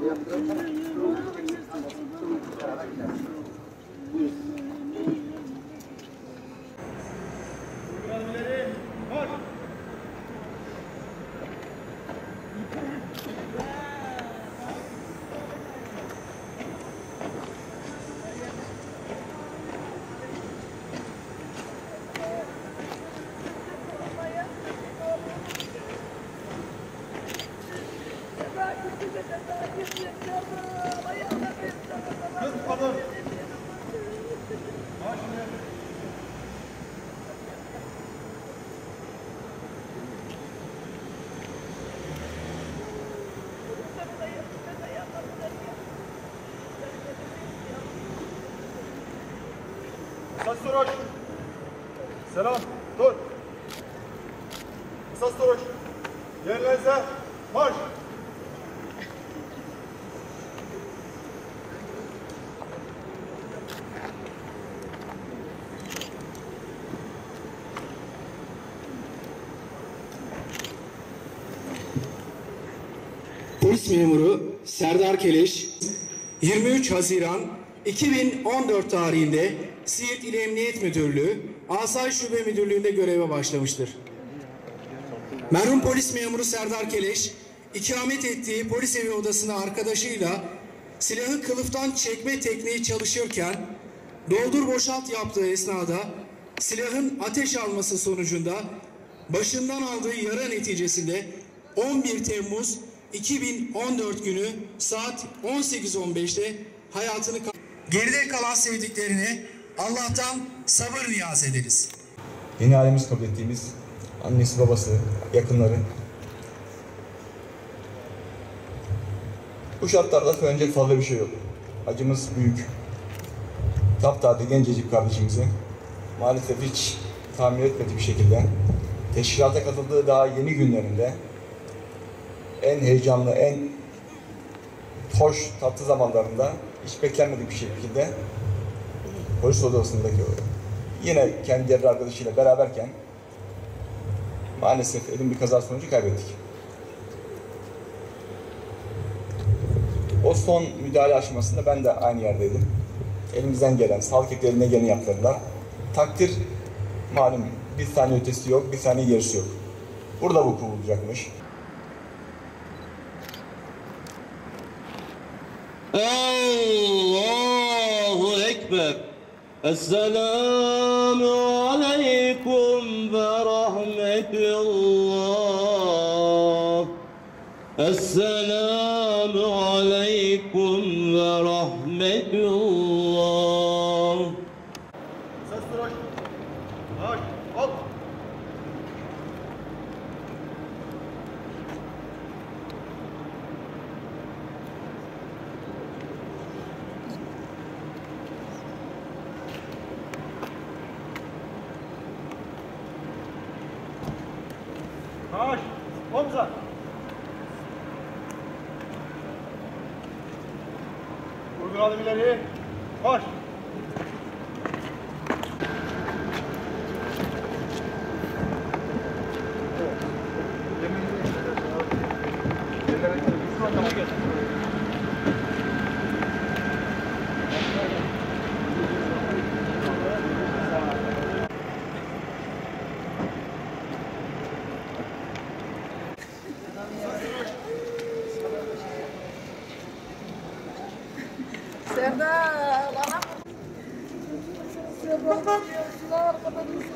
Thank you. Toroş. Selam. Dur. Esas Toroş. Yerlerinize marş. Polis memuru Serdar Keleş 23 Haziran 2014 tarihinde Siirt İl Emniyet Müdürlüğü Asayiş Şube Müdürlüğü'nde göreve başlamıştır. Merhum polis memuru Serdar Keleş ikamet ettiği polis evi odasında arkadaşıyla silahı kılıftan çekme tekniği çalışırken doldur boşalt yaptığı esnada silahın ateş alması sonucunda başından aldığı yara neticesinde 11 Temmuz 2014 günü saat 18.15'te hayatını kay- Geride kalan sevdiklerini Allah'tan sabır niyaz ederiz. Yeni ailemiz kabul ettiğimiz annesi, babası, yakınları. Bu şartlarda söylenecek fazla bir şey yok. Acımız büyük. Taptaze gencecik kardeşimizi maalesef hiç tahmin etmediği bir şekilde teşkilata katıldığı daha yeni günlerinde en heyecanlı, en hoş, tatlı zamanlarında hiç beklenmedik bir şekilde polis odasındaki yine kendi diğer arkadaşıyla beraberken maalesef elim bir kaza sonucu kaybettik. O son müdahale aşamasında ben de aynı yerdeydim. Elimizden gelen, sağlık ekiplerine geleni yaptılar. Takdir malum bir saniye ötesi yok, bir saniye gerisi yok. Burada vuku bulacakmış. الله أكبر. السلام عليكم ورحمة الله. السلام عليكم ورحمة الله. Esas Marş. Omza. Uygun adım ileri. Marş. Serdar, anam. Serdar, kapatıyorsun.